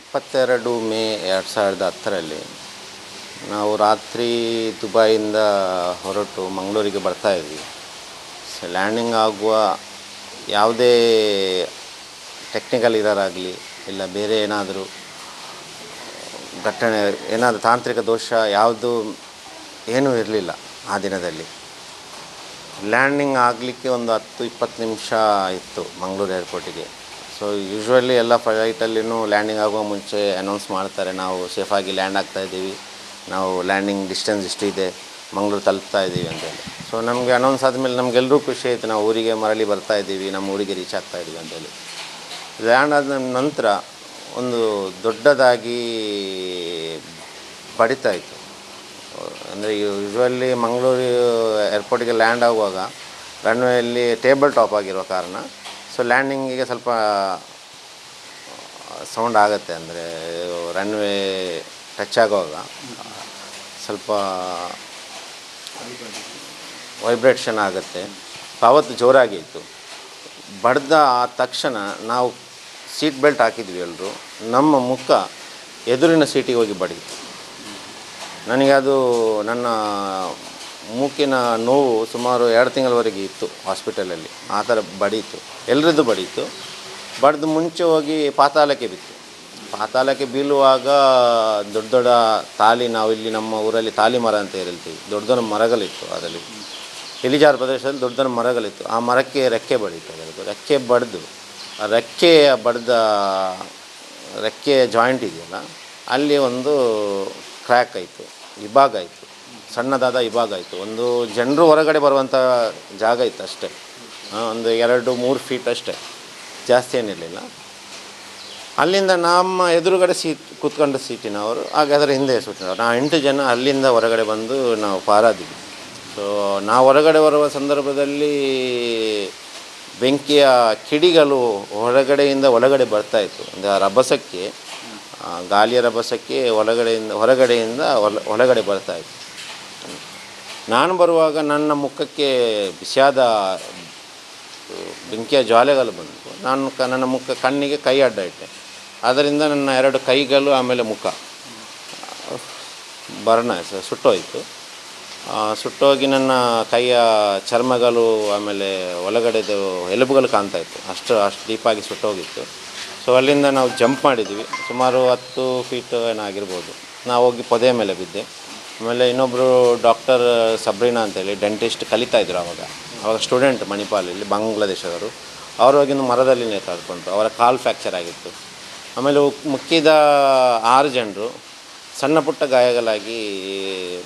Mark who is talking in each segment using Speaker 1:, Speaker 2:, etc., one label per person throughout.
Speaker 1: ಇಪ್ಪತ್ತೆರಡು ಮೇ ಎರಡು ಸಾವಿರದ ಹತ್ತರಲ್ಲಿ ನಾವು ರಾತ್ರಿ ದುಬೈಯಿಂದ ಹೊರಟು ಮಂಗಳೂರಿಗೆ ಬರ್ತಾ ಇದ್ವಿ. ಸೊ ಲ್ಯಾಂಡಿಂಗ್ ಆಗುವ ಯಾವುದೇ ಟೆಕ್ನಿಕಲ್ ಇರೋರಾಗಲಿ ಇಲ್ಲ ಬೇರೆ ಏನಾದರೂ ಘಟನೆ, ಏನಾದರೂ ತಾಂತ್ರಿಕ ದೋಷ ಯಾವುದು ಏನೂ ಇರಲಿಲ್ಲ ಆ ದಿನದಲ್ಲಿ. ಲ್ಯಾಂಡಿಂಗ್ ಆಗಲಿಕ್ಕೆ ಒಂದು ಹತ್ತು ಇಪ್ಪತ್ತು ನಿಮಿಷ ಇತ್ತು ಮಂಗಳೂರು ಏರ್ಪೋರ್ಟಿಗೆ. ಸೊ ಯೂಶ್ವಲಿ ಎಲ್ಲ ಫ್ಲೈಟಲ್ಲಿನೂ ಲ್ಯಾಂಡಿಂಗ್ ಆಗುವ ಮುಂಚೆ ಅನೌನ್ಸ್ ಮಾಡ್ತಾರೆ. ನಾವು ಸೇಫಾಗಿ ಲ್ಯಾಂಡ್ ಆಗ್ತಾ ಇದ್ದೀವಿ. ನಾವು ಲ್ಯಾಂಡಿಂಗ್ ಡಿಸ್ಟೆನ್ಸ್ ಇಷ್ಟಿದೆ. ಮಂಗಳೂರು ತಲುಪ್ತಾ ಇದ್ದೀವಿ ಅಂತೇಳಿ ಸೊ ನಮಗೆ ಅನೌನ್ಸ್ ಆದಮೇಲೆ ನಮಗೆಲ್ಲರೂ ಖುಷಿ ಆಯಿತು. ನಾವು ಊರಿಗೆ ಮರಳಿ ಬರ್ತಾ ಇದ್ದೀವಿ. ನಮ್ಮ ಊರಿಗೆ ರೀಚ್ ಆಗ್ತಾ ಇದ್ದೀವಿ ಅಂತೇಳಿ ಲ್ಯಾಂಡ್ ಆದ ನಂತರ ಒಂದು ದೊಡ್ಡದಾಗಿ ಬಡಿತಾ ಇತ್ತು. ಅಂದರೆ ಯೂಶ್ವಲಿ ಮಂಗಳೂರು ಏರ್ಪೋರ್ಟಿಗೆ ಲ್ಯಾಂಡ್ ಆಗುವಾಗ ರನ್ವೇಯಲ್ಲಿ ಟೇಬಲ್ ಟಾಪ್ ಆಗಿರೋ ಕಾರಣ ಸೊ ಲ್ಯಾಂಡಿಂಗಿಗೆ ಸ್ವಲ್ಪ ಸೌಂಡ್ ಆಗುತ್ತೆ. ಅಂದರೆ ರನ್ವೇ ಟಚ್ ಆಗುವಾಗ ಸ್ವಲ್ಪ ವೈಬ್ರೇಷನ್ ಆಗುತ್ತೆ. ಅವತ್ತು ಜೋರಾಗಿ ಇತ್ತು ಬಡ್ದ ಆ ತಕ್ಷಣ ನಾವು ಸೀಟ್ ಬೆಲ್ಟ್ ಹಾಕಿದ್ವಿ ಎಲ್ಲರೂ ನಮ್ಮ ಮುಖ ಎದುರಿನ ಸೀಟಿಗೆ ಹೋಗಿ ಬಡಿತು ನನಗೆ ಅದು ನನ್ನ ಮೂಕಿನ ನೋವು ಸುಮಾರು ಎರಡು ತಿಂಗಳವರೆಗೆ ಇತ್ತು ಹಾಸ್ಪಿಟಲಲ್ಲಿ. ಆ ಥರ ಬಡೀತು. ಎಲ್ಲರದ್ದು ಬಡೀತು. ಬಡ್ದು ಮುಂಚೆ ಹೋಗಿ ಪಾತಾಳಕ್ಕೆ ಬಿತ್ತು. ಪಾತಾಳಕ್ಕೆ ಬೀಳುವಾಗ ದೊಡ್ಡ ದೊಡ್ಡ ತಾಲಿ ನಾವು ಇಲ್ಲಿ ನಮ್ಮ ಊರಲ್ಲಿ ತಾಲಿ ಮರ ಅಂತ ಹೇಳ್ತೀವಿ. ದೊಡ್ಡ ದೊಡ್ಡ ಮರಗಳಿತ್ತು ಅದರಲ್ಲಿ. ಇಳಿಜಾರು ಪ್ರದೇಶದಲ್ಲಿ ದೊಡ್ಡ ದೊಡ್ಡ ಮರಗಳಿತ್ತು. ಆ ಮರಕ್ಕೆ ರೆಕ್ಕೆ ಬಡೀತು ಅದರದ್ದು. ರೆಕ್ಕೆ ಬಡ್ದು. ಆ ರೆಕ್ಕೆ ಬಡ್ದ ರೆಕ್ಕೆ ಜಾಯಿಂಟ್ ಇದೆಯಲ್ಲ, ಅಲ್ಲಿ ಒಂದು ಕ್ರ್ಯಾಕ್ ಆಯಿತು. ವಿಭಾಗ ಆಯಿತು. ಸಣ್ಣದಾದ ವಿಭಾಗ ಆಯಿತು ಒಂದು ಜನರು ಹೊರಗಡೆ ಬರುವಂಥ ಜಾಗ ಇತ್ತು ಅಷ್ಟೇ. ಒಂದು ಎರಡು, ಮೂರು ಫೀಟ್ ಅಷ್ಟೇ. ಜಾಸ್ತಿ ಏನಿರಲಿಲ್ಲ. ಅಲ್ಲಿಂದ ನಮ್ಮ ಎದುರುಗಡೆ ಸೀಟ್, ಕೂತ್ಕೊಂಡ ಸೀಟಿನವರು, ಹಾಗೆ ಅದರ ಹಿಂದೆ ಸೀಟಿನವರು. ನಾವು ಎಂಟು ಜನ ಅಲ್ಲಿಂದ ಹೊರಗಡೆ ಬಂದು ನಾವು ಪಾರಾದಿವಿ. ಸೊ ನಾವು ಹೊರಗಡೆ ಬರುವ ಸಂದರ್ಭದಲ್ಲಿ ಬೆಂಕಿಯ ಕಿಡಿಗಳು ಹೊರಗಡೆಯಿಂದ ಒಳಗಡೆ ಬರ್ತಾಯಿತ್ತು ಅಂದರೆ ಆ ರಭಸಕ್ಕೆ ಗಾಳಿಯ ರಭಸಕ್ಕೆ ಒಳಗಡೆಯಿಂದ, ಹೊರಗಡೆಯಿಂದ ಒಳಗಡೆ ಒಳಗಡೆ ಬರ್ತಾಯಿತ್ತು ನಾನು ಬರುವಾಗ ನನ್ನ ಮುಖಕ್ಕೆ ಬಿಸಿಯಾದ ಬೆಂಕಿಯ ಜ್ವಾಲೆಗಳು ಬಂದವು ನಾನು ಕ, ನನ್ನ ಮುಖ, ಕಣ್ಣಿಗೆ ಕೈ ಅಡ್ಡ ಇಟ್ಟೆ. ಅದರಿಂದ ನನ್ನ ಎರಡು ಕೈಗಳು, ಆಮೇಲೆ ಮುಖ. ಬರ್ಣ ಸುಟ್ಟೋಯಿತು. ಸುಟ್ಟೋಗಿ ನನ್ನ ಕೈಯ ಚರ್ಮಗಳು, ಆಮೇಲೆ ಒಳಗಡೆದು ಎಲುಬುಗಳು ಕಾಣ್ತಾ ಇತ್ತು. ಅಷ್ಟು ಅಷ್ಟು ಡೀಪಾಗಿ ಸುಟ್ಟೋಗಿತ್ತು. ಸೊ ಅಲ್ಲಿಂದ ನಾವು ಜಂಪ್ ಮಾಡಿದ್ವಿ. ಸುಮಾರು ಹತ್ತು ಫೀಟ್ ಏನಾಗಿರ್ಬೋದು. ನಾವು ಹೋಗಿ ಪೊದೆ ಮೇಲೆ ಬಿದ್ದೆ. ಆಮೇಲೆ ಇನ್ನೊಬ್ಬರು ಡಾಕ್ಟರ್ ಸಬ್ರೀನಾ ಅಂತೇಳಿ ಡೆಂಟಿಸ್ಟ್ ಕಲಿತಾ ಇದ್ರು ಅವಾಗ. ಅವಾಗ ಸ್ಟೂಡೆಂಟ್ ಮಣಿಪಾಲಲ್ಲಿ, ಬಾಂಗ್ಲಾದೇಶದವರು. ಅವರು ಹೋಗಿಂದು ಮರದಲ್ಲಿ ನೇತಾಡ್ಕೊಂಡ್ರು ಅವರ ಕಾಲ್ ಫ್ರ್ಯಾಕ್ಚರ್ ಆಗಿತ್ತು. ಆಮೇಲೆ ಮುಕ್ಕಿದ ಆರು ಜನರು ಸಣ್ಣ ಪುಟ್ಟ ಗಾಯಗಳಾಗಿ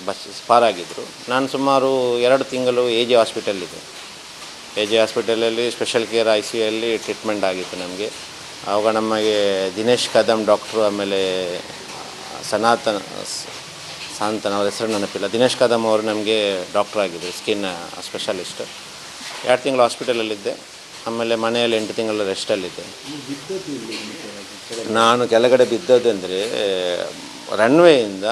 Speaker 1: ಬಸ್ ಪಾರಾಗಿದ್ದರು ನಾನು ಸುಮಾರು ಎರಡು ತಿಂಗಳು ಎ ಜೆ ಹಾಸ್ಪಿಟಲ್ಲಿದ್ದೆ ಎ ಜೆ ಹಾಸ್ಪಿಟಲಲ್ಲಿ ಸ್ಪೆಷಲ್ ಕೇರ್ ಐ ಸಿ ಯಲ್ಲಿ ಟ್ರೀಟ್ಮೆಂಟ್ ಆಗಿತ್ತು ನಮಗೆ. ಆವಾಗ ನಮಗೆ ದಿನೇಶ್ ಕದಮ್ ಡಾಕ್ಟ್ರು ಆಮೇಲೆ ಸನಾತನ್ ಸಾಂತನ್ ಅವ್ರ ಹೆಸರು ನೆನಪಿಲ್ಲ ದಿನೇಶ್ ಕದಮ್ ಅವರು ನಮಗೆ ಡಾಕ್ಟರ್ ಆಗಿದ್ದರು ಸ್ಕಿನ್ ಸ್ಪೆಷಲಿಸ್ಟ್ ಎರಡು ತಿಂಗಳು ಹಾಸ್ಪಿಟಲಲ್ಲಿದ್ದೆ ಆಮೇಲೆ ಮನೆಯಲ್ಲಿ ಎಂಟು ತಿಂಗಳು ರೆಸ್ಟಲ್ಲಿದ್ದೆ ನಾನು ಕೆಳಗಡೆ ಬಿದ್ದದಂದರೆ ರನ್ವೇಯಿಂದ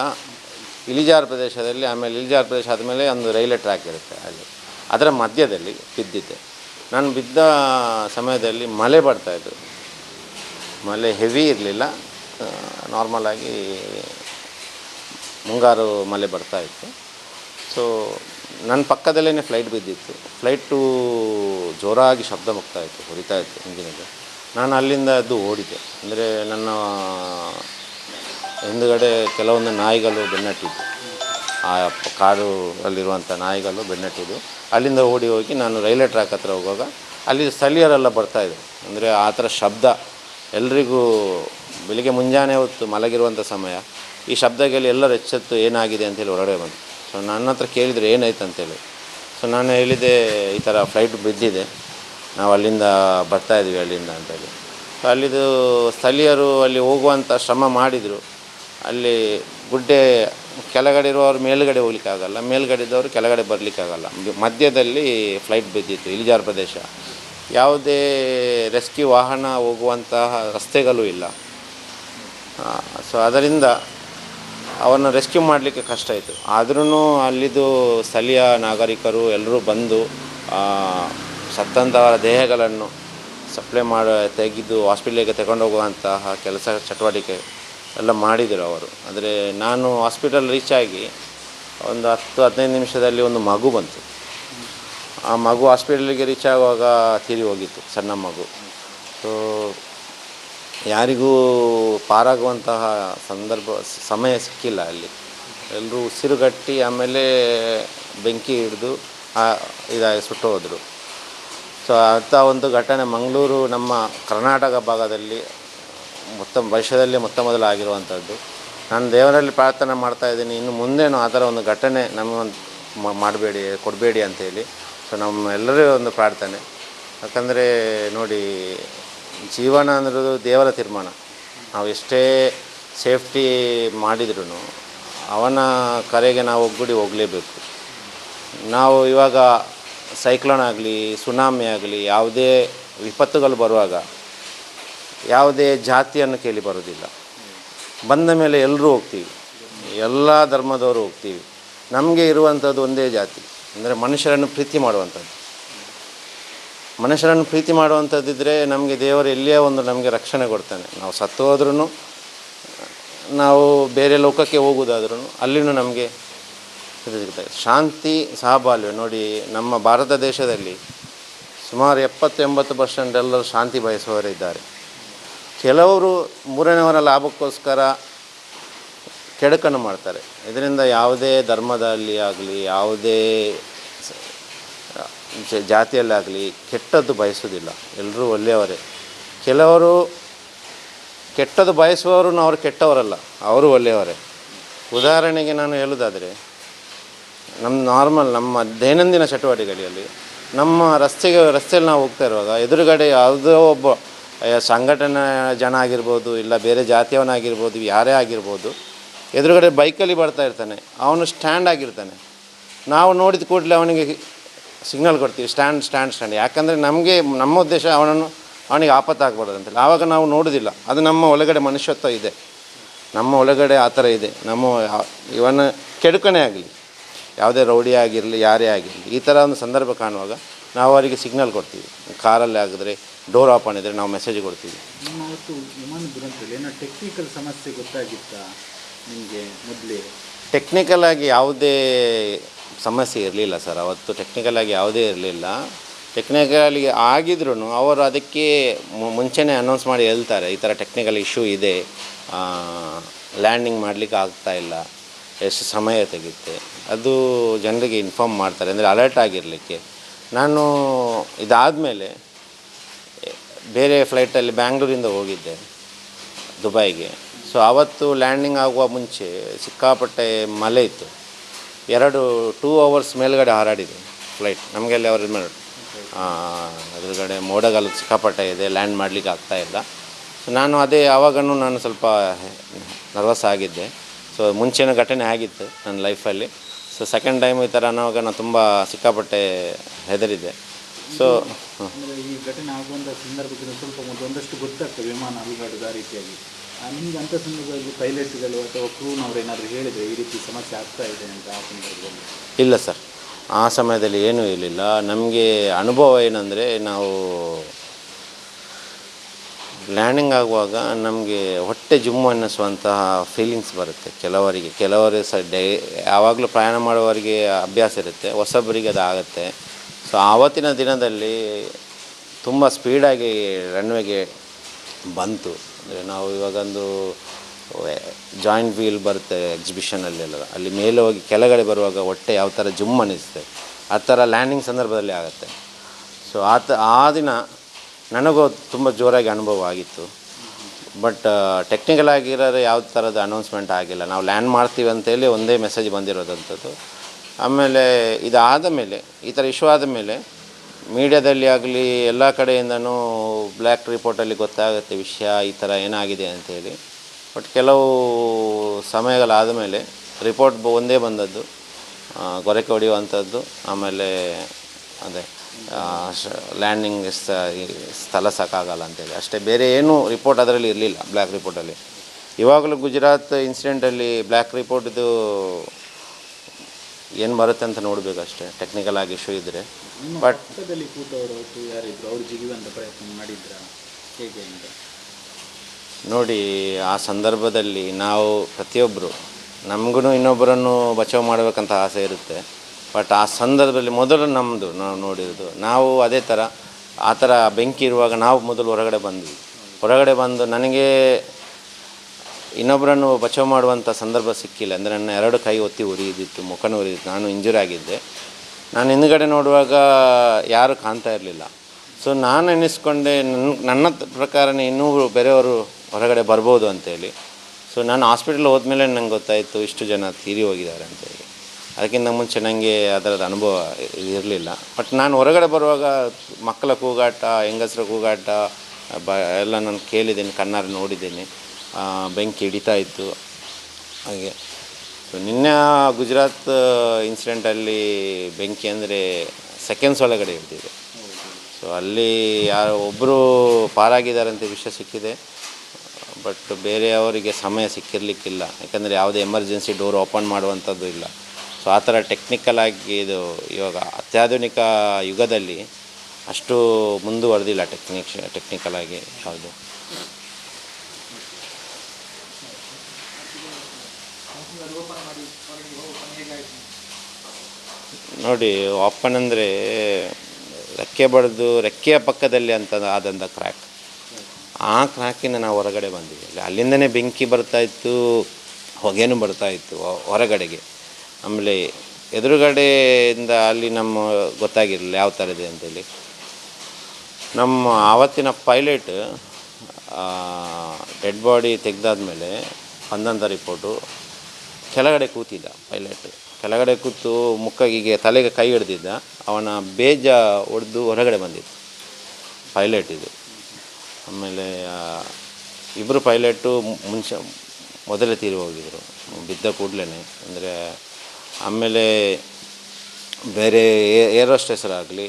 Speaker 1: ಇಳಿಜಾರು ಪ್ರದೇಶದಲ್ಲಿ, ಆಮೇಲೆ ಇಳಿಜಾರು ಪ್ರದೇಶ ಆದಮೇಲೆ ಒಂದು ರೈಲ್ವೆ ಟ್ರ್ಯಾಕ್ ಇರುತ್ತೆ ಅಲ್ಲಿ. ಅದರ ಮಧ್ಯದಲ್ಲಿ ಬಿದ್ದಿದ್ದೆ. ನಾನು ಬಿದ್ದ ಸಮಯದಲ್ಲಿ ಮಳೆ ಬರ್ತಾಯಿತ್ತು ಮಳೆ ಹೆವಿ ಇರಲಿಲ್ಲ. ನಾರ್ಮಲಾಗಿ ಮುಂಗಾರು ಮಳೆ ಬರ್ತಾ ಇತ್ತು. ಸೊ ನನ್ನ ಪಕ್ಕದಲ್ಲೇ ಫ್ಲೈಟ್ ಬಿದ್ದಿತ್ತು. ಫ್ಲೈಟು ಜೋರಾಗಿ ಶಬ್ದ ಹೋಗ್ತಾ ಇತ್ತು, ಹೊರಿತಾ ಇತ್ತು ಇಂಜಿನಿಗೆ ನಾನು ಅಲ್ಲಿಂದ ಅದು ಓಡಿದೆ. ಅಂದರೆ ನನ್ನ ಹಿಂದುಗಡೆ ಕೆಲವೊಂದು ನಾಯಿಗಳು ಬೆನ್ನಟ್ಟಿದ್ದು. ಆ ಕಾರು ಅಲ್ಲಿರುವಂಥ ನಾಯಿಗಳು ಬೆನ್ನಟ್ಟಿದ್ದು. ಅಲ್ಲಿಂದ ಓಡಿ ಹೋಗಿ ನಾನು ರೈಲ್ವೆ ಟ್ರ್ಯಾಕ್ ಹತ್ರ ಹೋಗುವಾಗ ಅಲ್ಲಿ ಸ್ಥಳೀಯರೆಲ್ಲ ಬರ್ತಾಯಿದ್ರು ಅಂದರೆ ಆ ಥರ ಶಬ್ದ ಎಲ್ರಿಗೂ ಬೆಳಿಗ್ಗೆ ಮುಂಜಾನೆ ಹೊತ್ತು ಮಲಗಿರುವಂಥ ಸಮಯ. ಈ ಶಬ್ದಗೆಲ್ಲ ಎಲ್ಲರ ಎಚ್ಚೆತ್ತು ಏನಾಗಿದೆ ಅಂತೇಳಿ ಹೊರಗಡೆ ಬಂದು. ಸೊ ನನ್ನ ಹತ್ರ ಕೇಳಿದರೆ ಏನಾಯ್ತು ಅಂತೇಳಿ ಸೊ ನಾನು ಹೇಳಿದೆ ಈ ಥರ ಫ್ಲೈಟ್ ಬಿದ್ದಿದೆ. ನಾವು ಅಲ್ಲಿಂದ ಬರ್ತಾ ಇದ್ವಿ ಅಲ್ಲಿಂದ ಅಂತೇಳಿ ಸೊ ಅಲ್ಲಿದು ಸ್ಥಳೀಯರು ಅಲ್ಲಿ ಹೋಗುವಂಥ ಶ್ರಮ ಮಾಡಿದರು. ಅಲ್ಲಿ ಗುಡ್ಡೆ ಕೆಳಗಡೆ ಇರುವವರು ಮೇಲುಗಡೆ ಹೋಗ್ಲಿಕ್ಕಾಗಲ್ಲ, ಮೇಲುಗಡೆ ಇದ್ದವರು ಕೆಳಗಡೆ ಬರಲಿಕ್ಕಾಗಲ್ಲ. ಮಧ್ಯದಲ್ಲಿ ಫ್ಲೈಟ್ ಬಿದ್ದಿತ್ತು, ಇಳಿಜಾರು ಪ್ರದೇಶ. ಯಾವುದೇ ರೆಸ್ಕ್ಯೂ ವಾಹನ ಹೋಗುವಂತಹ ರಸ್ತೆಗಳು ಇಲ್ಲ. ಸೊ ಅದರಿಂದ ಅವರನ್ನು ರೆಸ್ಕ್ಯೂ ಮಾಡಲಿಕ್ಕೆ ಕಷ್ಟ ಆಯಿತು. ಆದ್ರೂ ಅಲ್ಲಿದ್ದು ಸ್ಥಳೀಯ ನಾಗರಿಕರು ಎಲ್ಲರೂ ಬಂದು ಆ, ಸತ್ತಂಥವರ ದೇಹಗಳನ್ನು ಸಪ್ಲೈ ಮಾಡಿ ತೆಗೆದು ಹಾಸ್ಪಿಟ್ಲಿಗೆ ತಗೊಂಡೋಗುವಂತಹ ಕೆಲಸ ಚಟುವಟಿಕೆ ಎಲ್ಲ ಮಾಡಿದರು ಅವರು. ಅಂದರೆ ನಾನು ಹಾಸ್ಪಿಟಲ್ ರೀಚ್ ಆಗಿ ಒಂದು ಹತ್ತು ಹದಿನೈದು ನಿಮಿಷದಲ್ಲಿ ಒಂದು ಮಗು ಬಂತು. ಆ ಮಗು ಹಾಸ್ಪಿಟಲಿಗೆ ರೀಚ್ ಆಗುವಾಗ ತೀರಿ ಹೋಗಿತ್ತು ಸಣ್ಣ ಮಗು. ಸೊ ಯಾರಿಗೂ ಪಾರಾಗುವಂತಹ ಸಂದರ್ಭ, ಸಮಯ ಸಿಕ್ಕಿಲ್ಲ ಅಲ್ಲಿ. ಎಲ್ಲರೂ ಉಸಿರುಗಟ್ಟಿ ಆಮೇಲೆ ಬೆಂಕಿ ಹಿಡಿದು ಇದಾಗಿ ಸುಟ್ಟು ಹೋದರು. ಸೊ ಅಂಥ ಒಂದು ಘಟನೆ ಮಂಗಳೂರು ನಮ್ಮ ಕರ್ನಾಟಕ ಭಾಗದಲ್ಲಿ, ಮೊತ್ತ ಭವಿಷ್ಯದಲ್ಲಿ ಮೊತ್ತ ಮೊದಲು ಆಗಿರುವಂಥದ್ದು ನಾನು ದೇವರಲ್ಲಿ ಪ್ರಾರ್ಥನೆ ಮಾಡ್ತಾ ಇದ್ದೀನಿ. ಇನ್ನು ಮುಂದೇನು ಆ ಥರ ಒಂದು ಘಟನೆ ನಮ್ಮ ಮಾಡಬೇಡಿ, ಕೊಡಬೇಡಿ ಅಂತೇಳಿ ಸೊ ನಮ್ಮ ಎಲ್ಲರೂ ಒಂದು ಪ್ರಾರ್ಥನೆ. ಯಾಕಂದರೆ, ನೋಡಿ ಜೀವನ ಅನ್ನೋದು ದೇವರ ತೀರ್ಮಾನ. ನಾವು ಎಷ್ಟೇ ಸೇಫ್ಟಿ ಮಾಡಿದ್ರೂ ಅವನ ಕರೆಗೆ ನಾವು ಒಗ್ಗೂಡಿ ಹೋಗಲೇಬೇಕು. ನಾವು ಇವಾಗ ಸೈಕ್ಲೋನ್ ಆಗಲಿ, ಸುನಾಮಿ ಆಗಲಿ, ಯಾವುದೇ ವಿಪತ್ತುಗಳು ಬರುವಾಗ ಯಾವುದೇ ಜಾತಿಯನ್ನು ಕೇಳಿ ಬರೋದಿಲ್ಲ ಬಂದ ಮೇಲೆ ಎಲ್ಲರೂ ಹೋಗ್ತೀವಿ. ಎಲ್ಲ ಧರ್ಮದವರು ಹೋಗ್ತೀವಿ. ನಮಗೆ ಇರುವಂಥದ್ದು ಒಂದೇ ಜಾತಿ. ಅಂದರೆ ಮನುಷ್ಯರನ್ನು ಪ್ರೀತಿ ಮಾಡುವಂಥದ್ದು. ಮನುಷ್ಯರನ್ನು ಪ್ರೀತಿ ಮಾಡುವಂಥದ್ದಿದ್ದರೆ ನಮಗೆ ದೇವರು ಎಲ್ಲಿಯೇ ಒಂದು ನಮಗೆ ರಕ್ಷಣೆ ಕೊಡ್ತಾನೆ. ನಾವು ಸತ್ತು ಹೋದ್ರೂ ನಾವು ಬೇರೆ ಲೋಕಕ್ಕೆ ಹೋಗುವುದಾದ್ರೂ ಅಲ್ಲಿನೂ ನಮಗೆ ಇದು ಶಾಂತಿ ಸಹಬಾಳ್ವೆ. ನೋಡಿ, ನಮ್ಮ ಭಾರತ ದೇಶದಲ್ಲಿ ಸುಮಾರು ಎಪ್ಪತ್ತು ಎಂಬತ್ತು ಪರ್ಸೆಂಟ್ ಎಲ್ಲರೂ ಶಾಂತಿ ಬಯಸುವವರಿದ್ದಾರೆ ಕೆಲವರು ಮೂರನೇವರ ಲಾಭಕ್ಕೋಸ್ಕರ ಕೆಡಕನ್ನು ಮಾಡ್ತಾರೆ. ಇದರಿಂದ ಯಾವುದೇ ಧರ್ಮದಲ್ಲಿ ಆಗಲಿ, ಯಾವುದೇ ಜಾತಿಯಲ್ಲಾಗಲಿ ಕೆಟ್ಟದ್ದು ಬಯಸೋದಿಲ್ಲ ಎಲ್ಲರೂ ಒಳ್ಳೆಯವರೇ. ಕೆಲವರು ಕೆಟ್ಟದ್ದು ಬಯಸುವವರು ಅವರು ಕೆಟ್ಟವರಲ್ಲ, ಅವರು ಒಳ್ಳೆಯವರೇ. ಉದಾಹರಣೆಗೆ ನಾನು ಹೇಳೋದಾದರೆ ನಮ್ಮ ನಾರ್ಮಲ್ ನಮ್ಮ ದೈನಂದಿನ ಚಟುವಟಿಕೆಗಳಲ್ಲಿ ನಮ್ಮ ರಸ್ತೆಗೆ, ರಸ್ತೆಯಲ್ಲಿ ನಾವು ಹೋಗ್ತಾ ಇರುವಾಗ ಎದುರುಗಡೆ ಯಾವುದೋ ಒಬ್ಬ ಸಂಘಟನೆ ಜನ ಆಗಿರ್ಬೋದು, ಇಲ್ಲ ಬೇರೆ ಜಾತಿಯವನಾಗಿರ್ಬೋದು, ಯಾರೇ ಆಗಿರ್ಬೋದು, ಎದುರುಗಡೆ ಬೈಕಲ್ಲಿ ಬರ್ತಾ ಇರ್ತಾನೆ. ಅವನು ಸ್ಟ್ಯಾಂಡ್ ಆಗಿರ್ತಾನೆ. ನಾವು ನೋಡಿದ ಕೂಡಲೇ ಅವನಿಗೆ ಸಿಗ್ನಲ್ ಕೊಡ್ತೀವಿ ಸ್ಟ್ಯಾಂಡ್ ಸ್ಟ್ಯಾಂಡ್ ಸ್ಟ್ಯಾಂಡ್ ಯಾಕಂದರೆ ನಮಗೆ ನಮ್ಮ ಉದ್ದೇಶ ಅವನನ್ನು, ಅವನಿಗೆ ಆಪತ್ತಾಗಬಾರ್ದು ಅಂತೇಳಿ ಆವಾಗ ನಾವು ನೋಡೋದಿಲ್ಲ. ಅದು ನಮ್ಮ ಒಳಗಡೆ ಮನುಷ್ಯತ್ವ ಇದೆ. ನಮ್ಮ ಒಳಗಡೆ ಆ ಥರ ಇದೆ. ನಮ್ಮ, ಇವನ ಕೆಡುಕನೇ ಆಗಲಿ, ಯಾವುದೇ ರೌಡಿ ಆಗಿರಲಿ, ಯಾರೇ ಆಗಿರಲಿ, ಈ ಥರ ಒಂದು ಸಂದರ್ಭ ಕಾಣುವಾಗ ನಾವು ಅವರಿಗೆ ಸಿಗ್ನಲ್ ಕೊಡ್ತೀವಿ. ಕಾರಲ್ಲಿ ಆಗಿದ್ರೆ, ಡೋರ್ ಓಪನ್ ಇದ್ದರೆ ನಾವು ಮೆಸೇಜ್ ಕೊಡ್ತೀವಿ.
Speaker 2: ಟೆಕ್ನಿಕಲ್ ಸಮಸ್ಯೆ ಗೊತ್ತಾಗಿತ್ತಾ ನಿಮಗೆ ಮೊದಲೇ?
Speaker 1: ಟೆಕ್ನಿಕಲ್ ಆಗಿ ಯಾವುದೇ ಸಮಸ್ಯೆ ಇರಲಿಲ್ಲ ಸರ್. ಅವತ್ತು ಟೆಕ್ನಿಕಲಾಗಿ ಯಾವುದೇ ಇರಲಿಲ್ಲ. ಟೆಕ್ನಿಕಲ್ ಆಗಿದ್ರೂ ಅವರು ಅದಕ್ಕೆ ಮುಂಚೆನೇ ಅನೌನ್ಸ್ ಮಾಡಿ ಹೇಳ್ತಾರೆ, ಈ ಥರ ಟೆಕ್ನಿಕಲ್ ಇಶ್ಯೂ ಇದೆ. ಲ್ಯಾಂಡಿಂಗ್ ಮಾಡಲಿಕ್ಕೆ ಆಗ್ತಾ ಇಲ್ಲ. ಎಷ್ಟು ಸಮಯ ತೆಗೆಯುತ್ತೆ ಅದು ಜನರಿಗೆ ಇನ್ಫಾರ್ಮ್ ಮಾಡ್ತಾರೆ. ಅಂದರೆ ಅಲರ್ಟ್ ಆಗಿರಲಿಕ್ಕೆ. ನಾನು ಇದಾದಮೇಲೆ ಬೇರೆ ಫ್ಲೈಟಲ್ಲಿ ಬ್ಯಾಂಗ್ಳೂರಿಂದ ಹೋಗಿದ್ದೆ ದುಬೈಗೆ ಸೊ ಆವತ್ತು ಲ್ಯಾಂಡಿಂಗ್ ಆಗುವ ಮುಂಚೆ ಸಿಕ್ಕಾಪಟ್ಟೆ ಮಲೆ ಇತ್ತು. ಎರಡು ಟೂ ಅವರ್ಸ್ ಮೇಲುಗಡೆ ಹಾರಾಡಿದೆ ಫ್ಲೈಟ್ ನಮಗೆಲ್ಲ ಅವ್ರ ಮೇಲೆ. ಎದುರುಗಡೆ ಮೋಡಗಾಲ ಸಿಕ್ಕಾಪಟ್ಟೆ ಇದೆ ಲ್ಯಾಂಡ್ ಮಾಡಲಿಕ್ಕೆ ಆಗ್ತಾ ಇಲ್ಲ. ಸೊ ನಾನು ಅದೇ ಆವಾಗನೂ ನಾನು ಸ್ವಲ್ಪ ನರ್ವಸ್ ಆಗಿದ್ದೆ. ಸೊ ಮುಂಚೆನ ಘಟನೆ ಆಗಿತ್ತು ನನ್ನ ಲೈಫಲ್ಲಿ ಸೊ ಸೆಕೆಂಡ್ ಟೈಮ್ ಈ ಥರ ಅನ್ನೋವಾಗ ನಾನು ತುಂಬ ಸಿಕ್ಕಾಪಟ್ಟೆ ಹೆದರಿದೆ ಸೊ
Speaker 2: ಈ ಘಟನೆ ಆಗುವಂಥ ಸಂದರ್ಭದಲ್ಲಿ ಸ್ವಲ್ಪ ಒಂದಷ್ಟು ಗೊತ್ತಾಗ್ತದೆ ವಿಮಾನ ಅಲುಗಾಡೋದು ರೀತಿಯಾಗಿ ನಿಮ್ಗೆ ಅಂಥ ಸಂದರ್ಭದಲ್ಲಿ ಪೈಲಟ್ಗಳು ಅಥವಾ ಕ್ರೂನವ್ರು ಏನಾದರೂ ಹೇಳಿದರೆ ಈ ರೀತಿ ಸಮಸ್ಯೆ ಆಗ್ತಾ ಇದೆ ಅಂತ ಆ ಸಂದರ್ಭದಲ್ಲಿ?
Speaker 1: ಇಲ್ಲ ಸರ್. ಆ ಸಮಯದಲ್ಲಿ ಏನೂ ಇರಲಿಲ್ಲ. ನಮಗೆ ಅನುಭವ ಏನಂದರೆ ನಾವು ಲ್ಯಾಂಡಿಂಗ್ ಆಗುವಾಗ ನಮಗೆ ಹೊಟ್ಟೆ ಜುಮ್ಮು ಅನ್ನಿಸುವಂತಹ ಫೀಲಿಂಗ್ಸ್ ಬರುತ್ತೆ. ಕೆಲವರಿಗೆ, ಕೆಲವರು ಸ ಡೈ, ಯಾವಾಗಲೂ ಪ್ರಯಾಣ ಮಾಡುವವರಿಗೆ ಅಭ್ಯಾಸ ಇರುತ್ತೆ. ಹೊಸಬರಿಗೆ ಅದು ಆಗುತ್ತೆ. ಸೊ ಆವತ್ತಿನ ದಿನದಲ್ಲಿ ತುಂಬ ಸ್ಪೀಡಾಗಿ ರನ್ವೇಗೆ ಬಂತು. ನಾವು ಇವಾಗೊಂದು ಜಾಯಿಂಟ್ ವೀಲ್ ಬರುತ್ತೆ ಎಕ್ಸಿಬಿಷನಲ್ಲೆಲ್ಲ ಅಲ್ಲಿ ಮೇಲೆ ಹೋಗಿ ಕೆಳಗಡೆ ಬರುವಾಗ ಹೊಟ್ಟೆ ಯಾವ ಥರ ಜುಮ್ ಅನ್ನಿಸುತ್ತೆ. ಆ ಥರ ಲ್ಯಾಂಡಿಂಗ್ ಸಂದರ್ಭದಲ್ಲಿ ಆಗುತ್ತೆ. ಸೊ ಆ ಆ ದಿನ ನನಗೂ ತುಂಬ ಜೋರಾಗಿ ಅನುಭವ ಆಗಿತ್ತು. ಬಟ್ ಟೆಕ್ನಿಕಲ್ ಆಗಿರೋದು ಯಾವ ಥರದ ಅನೌನ್ಸ್ಮೆಂಟ್ ಆಗಿಲ್ಲ. ನಾವು ಲ್ಯಾಂಡ್ ಮಾಡ್ತೀವಿ ಅಂತೇಳಿ ಒಂದೇ ಮೆಸೇಜ್ ಬಂದಿರೋದಂಥದ್ದು. ಆಮೇಲೆ ಇದಾದ ಮೇಲೆ, ಈ ಥರ ಇಶ್ಯೂ ಆದ ಮೇಲೆ ಮೀಡಿಯಾದಲ್ಲಿ ಆಗಲಿ ಎಲ್ಲ ಕಡೆಯಿಂದನೂ ಬ್ಲ್ಯಾಕ್ ರಿಪೋರ್ಟಲ್ಲಿ ಗೊತ್ತಾಗುತ್ತೆ ವಿಷಯ, ಈ ಥರ ಏನಾಗಿದೆ ಅಂಥೇಳಿ ಬಟ್ ಕೆಲವು ಸಮಯಗಳಾದ ಮೇಲೆ ರಿಪೋರ್ಟ್ ಒಂದೇ ಬಂದದ್ದು ಗೊರಕೆ ಹೊಡೆಯುವಂಥದ್ದು ಆಮೇಲೆ ಅದೇ ಲ್ಯಾಂಡಿಂಗ್ ಸ್ಥಳ ಸಾಕಾಗಲ್ಲ ಅಂತೇಳಿ. ಅಷ್ಟೇ ಬೇರೆ ಏನೂ ರಿಪೋರ್ಟ್ ಅದರಲ್ಲಿ ಇರಲಿಲ್ಲ, ಬ್ಲ್ಯಾಕ್ ರಿಪೋರ್ಟಲ್ಲಿ. ಇವಾಗಲೂ ಗುಜರಾತ್ ಇನ್ಸಿಡೆಂಟಲ್ಲಿ ಬ್ಲ್ಯಾಕ್ ರಿಪೋರ್ಟ್ದು ಏನು ಬರುತ್ತೆ ಅಂತ ನೋಡಬೇಕು ಅಷ್ಟೇ ಟೆಕ್ನಿಕಲ್ ಆಗಿ ಇಶ್ಯೂ ಇದ್ದರೆ ಬಟ್
Speaker 2: ಪಕ್ಕದಲ್ಲಿ ಕೂತವರು ಹೊತ್ತು ಯಾರಿದ್ರು ಅವ್ರು ಜಿಗಿಯುವಂಥ ಪ್ರಯತ್ನ ಮಾಡಿದ್ರಾ? ಹೇಗೆ ಅಂತ?
Speaker 1: ನೋಡಿ ಆ ಸಂದರ್ಭದಲ್ಲಿ ನಾವು ಪ್ರತಿಯೊಬ್ಬರು ನಮಗೂ ಇನ್ನೊಬ್ಬರನ್ನು ಬಚಾವ್ ಮಾಡಬೇಕಂತ ಆಸೆ ಇರುತ್ತೆ. ಬಟ್ ಆ ಸಂದರ್ಭದಲ್ಲಿ ಮೊದಲು ನಮ್ಮದು ನಾವು ನೋಡಿರೋದು ನಾವು ಅದೇ ಥರ ಆ ಥರ ಬೆಂಕಿ ಇರುವಾಗ ನಾವು ಮೊದಲು ಹೊರಗಡೆ ಬಂದ್ವಿ. ಹೊರಗಡೆ ಬಂದು ನನಗೆ ಇನ್ನೊಬ್ಬರನ್ನು ಬಚಾವ್ ಮಾಡುವಂಥ ಸಂದರ್ಭ ಸಿಕ್ಕಿಲ್ಲ. ಅಂದರೆ ನನ್ನ ಎರಡು ಕೈ ಒತ್ತಿ ಉರಿದಿತ್ತು, ಮುಖನೂ ಉರಿದಿತ್ತು. ನಾನು ಇಂಜುರಿ ಆಗಿದ್ದೆ. ನಾನು ಹಿಂದ್ಗಡೆ ನೋಡುವಾಗ ಯಾರು ಕಾಣ್ತಾ ಇರಲಿಲ್ಲ. ಸೊ ನಾನು ಎನಿಸ್ಕೊಂಡೆ ನನ್ನ ನನ್ನ ಪ್ರಕಾರನೇ ಇನ್ನೂ ಬೇರೆಯವರು ಹೊರಗಡೆ ಬರ್ಬೋದು ಅಂತೇಳಿ. ಸೊ ನಾನು ಹಾಸ್ಪಿಟಲ್ ಹೋದ್ಮೇಲೆ ನಂಗೆ ಗೊತ್ತಾಯಿತು, ಇಷ್ಟು ಜನ ತೀರಿ ಹೋಗಿದ್ದಾರೆ ಅಂತೇಳಿ. ಅದಕ್ಕಿಂತ ಮುಂಚೆ ನನಗೆ ಅದರದ ಅನುಭವ ಇರಲಿಲ್ಲ. ಬಟ್ ನಾನು ಹೊರಗಡೆ ಬರುವಾಗ ಮಕ್ಕಳ ಕೂಗಾಟ, ಹೆಂಗಸರ ಕೂಗಾಟ, ಬ, ಎಲ್ಲ ನಾನು ಕೇಳಿದ್ದೀನಿ, ಕಣ್ಣಾರು ನೋಡಿದ್ದೇನೆ. ಬೆಂಕಿ ಹಿಡಿತಾ ಇತ್ತು. ಹಾಗೆ. ಸೊ ನಿನ್ನೆ ಗುಜರಾತ್ ಇನ್ಸಿಡೆಂಟಲ್ಲಿ ಬೆಂಕಿ ಅಂದರೆ ಸೆಕೆಂಡ್ಸ್ ಒಳಗಡೆ ಇಡ್ತಿದೆ ಸೊ ಅಲ್ಲಿ ಯಾರು ಒಬ್ಬರು ಪಾರಾಗಿದ್ದಾರೆ ಅಂತ ವಿಷಯ ಸಿಕ್ಕಿದೆ. ಬಟ್ ಬೇರೆಯವರಿಗೆ ಸಮಯ ಸಿಕ್ಕಿರಲಿಕ್ಕಿಲ್ಲ. ಯಾಕಂದರೆ ಯಾವುದೇ ಎಮರ್ಜೆನ್ಸಿ ಡೋರ್ ಓಪನ್ ಮಾಡುವಂಥದ್ದು ಇಲ್ಲ. ಸೊ ಆ ಥರ ಟೆಕ್ನಿಕಲಾಗಿ ಇದು ಇವಾಗ ಅತ್ಯಾಧುನಿಕ ಯುಗದಲ್ಲಿ ಅಷ್ಟು ಮುಂದುವರೆದಿಲ್ಲ ಟೆಕ್ನಿಕ್ ಟೆಕ್ನಿಕಲಾಗಿ ಯಾವುದು. ನೋಡಿ, ಓಪನ್ ಅಂದರೆ ರೆಕ್ಕೆ ಬಡಿದು, ರೆಕ್ಕೆಯ ಪಕ್ಕದಲ್ಲಿ ಅಂತ ಆದಂಥ ಕ್ರ್ಯಾಕ್ ಆ ಕ್ರ್ಯಾಕಿನ ನಾವು ಹೊರಗಡೆ ಬಂದಿದ್ದೀವಿ ಅಲ್ಲಿ ಅಲ್ಲಿಂದನೇ ಬೆಂಕಿ ಬರ್ತಾ ಇತ್ತು, ಹೊಗೆನೂ ಬರ್ತಾ ಇತ್ತು ಹೊರಗಡೆಗೆ. ಆಮೇಲೆ ಎದುರುಗಡೆಯಿಂದ ಅಲ್ಲಿ ನಮ್ಮ ಗೊತ್ತಾಗಿರಲಿಲ್ಲ ಯಾವ ಥರ ಇದೆ ಅಂತೇಳಿ. ನಮ್ಮ ಆವತ್ತಿನ ಪೈಲಟ್ ಡೆಡ್ ಬಾಡಿ ತೆಗೆದಾದ್ಮೇಲೆ ಬಂದಂಥ ರಿಪೋರ್ಟು ಕೆಳಗಡೆ ಕೂತಿದ್ದ ಪೈಲಟ್. ಕೆಳಗಡೆ ಕೂತು ಮುಖಗಿಗೆ ತಲೆಗೆ ಕೈ ಹಿಡ್ದಿದ್ದ, ಅವನ ಬೇಜ ಹೊಡೆದು ಹೊರಗಡೆ ಬಂದಿತ್ತು. ಪೈಲಟ್ ಇದು. ಆಮೇಲೆ ಇಬ್ಬರು ಪೈಲಟು ಮುಂಚೆ ಮೊದಲೇ ತೀರಿ ಹೋಗಿದ್ರು. ಬಿದ್ದ ಕೂಡಲೇ ಅಂದರೆ, ಆಮೇಲೆ ಬೇರೆ ಏರ್ ಹೋಸ್ಟೆಸರಾಗಲಿ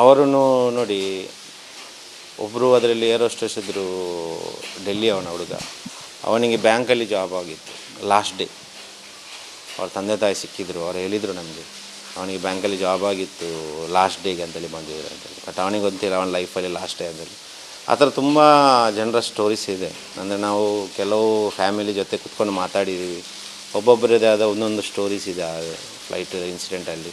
Speaker 1: ಅವರೂ ನೋಡಿ ಒಬ್ಬರು ಅದರಲ್ಲಿ ಏರ್ ಹೋಸ್ಟೆಸ್ ಇದ್ದರು ಡೆಲ್ಲಿ ಅವನ ಹುಡುಗ. ಅವನಿಗೆ ಬ್ಯಾಂಕಲ್ಲಿ ಜಾಬ್ ಆಗಿತ್ತು ಲಾಸ್ಟ್ ಡೇ ಅವ್ರ ತಂದೆ ತಾಯಿ ಸಿಕ್ಕಿದ್ರು, ಅವ್ರು ಹೇಳಿದರು ನಮಗೆ, ಅವನಿಗೆ ಬ್ಯಾಂಕಲ್ಲಿ ಜಾಬ್ ಆಗಿತ್ತು ಲಾಸ್ಟ್ ಡೇಗೆ ಅಂತೇಳಿ ಬಂದಿದ್ರು ಅಂತೇಳಿ. ಬಟ್ ಅವನಿಗೆ ಗೊತ್ತಿಲ್ಲ, ಅವನ ಲೈಫಲ್ಲಿ ಲಾಸ್ಟ್ ಡೇ ಅಂತೇಳಿ. ಆ ಥರ ತುಂಬ ಜನರ ಸ್ಟೋರೀಸ್ ಇದೆ. ಅಂದರೆ ನಾವು ಕೆಲವು ಫ್ಯಾಮಿಲಿ ಜೊತೆ ಕುತ್ಕೊಂಡು ಮಾತಾಡಿದ್ದೀವಿ ಒಬ್ಬೊಬ್ಬರದೇ ಆದ ಒಂದೊಂದು ಸ್ಟೋರೀಸ್ ಇದೆ ಆ ಫ್ಲೈಟ್ ಇನ್ಸಿಡೆಂಟಲ್ಲಿ